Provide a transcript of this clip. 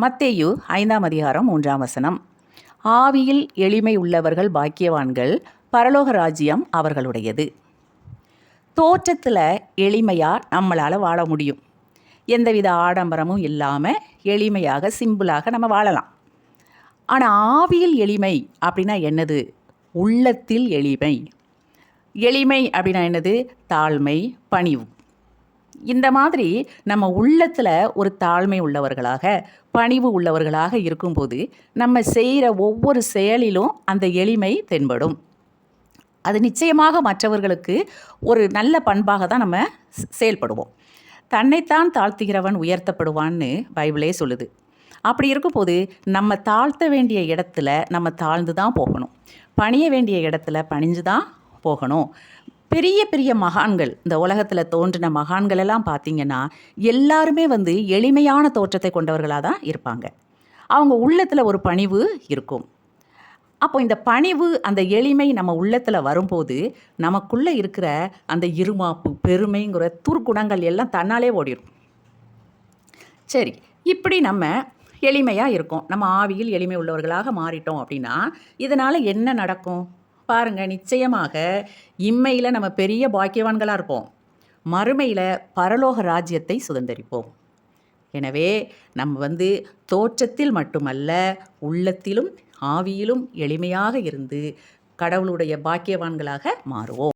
மத்தேயு ஐந்தாம் அதிகாரம் மூன்றாம் வசனம். ஆவியில் எளிமை உள்ளவர்கள் பாக்கியவான்கள் பரலோக ராஜ்யம் அவர்களுடையது. தோற்றத்தில் எளிமையாக நம்மளால் வாழ முடியும். எந்தவித ஆடம்பரமும் இல்லாமல் எளிமையாக சிம்பிளாக நம்ம வாழலாம். ஆனால் ஆவியில் எளிமை அப்படின்னா என்னது? உள்ளத்தில் எளிமை. எளிமை அப்படின்னா என்னது? தாழ்மை பணிவு. இந்த மாதிரி நம்ம உள்ளத்தில் ஒரு தாழ்மை உள்ளவர்களாக பணிவு உள்ளவர்களாக இருக்கும்போது நம்ம செய்கிற ஒவ்வொரு செயலிலும் அந்த எளிமை தென்படும். அது நிச்சயமாக மற்றவர்களுக்கு ஒரு நல்ல பண்பாக தான் நம்ம செயல்படுவோம். தன்னைத்தான் தாழ்த்துகிறவன் உயர்த்தப்படுவான்னு பைபிளே சொல்லுது. அப்படி இருக்கும்போது நம்ம தாழ்த்த வேண்டிய இடத்துல நம்ம தாழ்ந்து தான் போகணும். பணிய வேண்டிய இடத்துல பணிஞ்சு தான் போகணும். பெரிய பெரிய மகான்கள் இந்த உலகத்தில் தோன்றின மகான்கள் எல்லாம் பார்த்தீங்கன்னா எல்லாருமே வந்து எளிமையான தோற்றத்தை கொண்டவர்களாக தான் இருப்பாங்க. அவங்க உள்ளத்தில் ஒரு பணிவு இருக்கும். அப்போ இந்த பணிவு அந்த எளிமை நம்ம உள்ளத்தில் வரும்போது நமக்குள்ளே இருக்கிற அந்த இருமாப்பு பெருமைங்கிற துர்க்குணங்கள் எல்லாம் தன்னாலே ஓடிடும் சரி இப்படி நம்ம எளிமையாக இருக்கோம். நம்ம ஆவியில் எளிமை உள்ளவர்களாக மாறிட்டோம் அப்படின்னா இதனால் என்ன நடக்கும்? பாருங்கள் நிச்சயமாக இம்மையில் நம்ம பெரிய பாக்கியவான்களாக இருப்போம். மறுமையில் பரலோக ராஜ்யத்தை சுதந்தரிப்போம். எனவே நம்ம வந்து தோற்றத்தில் மட்டுமல்ல உள்ளத்திலும் ஆவியிலும் எளிமையாக இருந்து கடவுளுடைய பாக்கியவான்களாக மாறுவோம்.